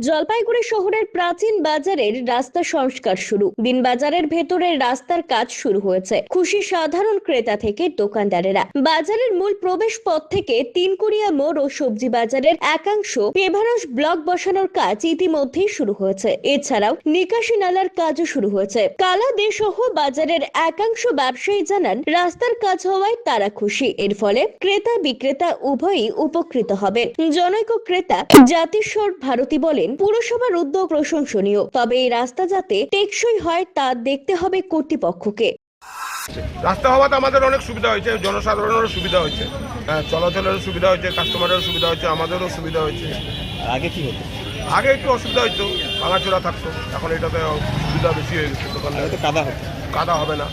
জলপাইগুড়ি শহরের প্রাচীন বাজারের রাস্তা সংস্কার শুরু। দিন বাজারের ভেতরের রাস্তার কাজ শুরু হয়েছে। খুশি সাধারণ ক্রেতা থেকে দোকানদারেরা। বাজারের মূল প্রবেশ পথ থেকে তিনকুড়িয়া মোড় ও সবজি বাজারের একাংশ পেভারস ব্লক বসানোর কাজ ইতিমধ্যেই শুরু হয়েছে। এছাড়াও নিকাশি নালার কাজও শুরু হয়েছে। কালা দে সহ বাজারের একাংশ ব্যবসায়ী জানান, রাস্তার কাজ হওয়ায় তারা খুশি। এর ফলে ক্রেতা বিক্রেতা উভয়ই উপকৃত হবে। জনৈক ক্রেতা, জাতিস্বর ভারতী বলেন পুরসভার উদ্যোগ প্রশংসনীয় তবে এই রাস্তা যাতে টেকসই হয় তা দেখতে হবে কর্তৃপক্ষকে। রাস্তা হওয়াতে আমাদের অনেক সুবিধা হয়েছে জনসাধারণেরও সুবিধা হয়েছে হ্যাঁ চলাচলেরও সুবিধা হয়েছে কাস্টমারেরও সুবিধা হয়েছে আমাদেরও সুবিধা হয়েছে। আগে কি হতো? আগে একটু অসুবিধা হতো ভাঙাচোরা থাকতো এখন এটাতে সুবিধা বেশি হয়ে গেছে দোকানে কাদা হতো। কাদা হবে না।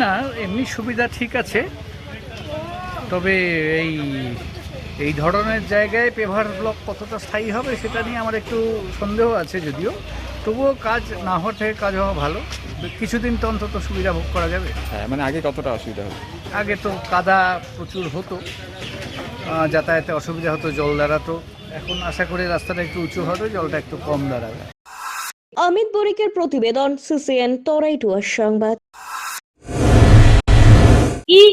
না এমনি সুবিধা ঠিক আছে তবে এই এই ধরনের জায়গায় পেভার ব্লক কতটা স্থায়ী হবে সেটা নিয়ে আমার একটু সন্দেহ আছে যদিও। তবুও কাজ না হওয়ার থেকে কাজ হওয়া ভালো। কিছুদিন তো অন্তত সুবিধা ভোগ করা যাবে। হ্যাঁ মানে আগে কতটা অসুবিধা হতো? আগে তো কাদা প্রচুর হতো। যাতায়াতে অসুবিধা হতো জল দাঁড়াতো। এখন আশা করি রাস্তাটা একটু উঁচু হবে জলটা একটু কম দাঁড়াবে। অমিত বরিকের প্রতিবেদন সিসিএন তরাইটুয়ার সংবাদ।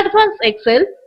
Advanced Excel.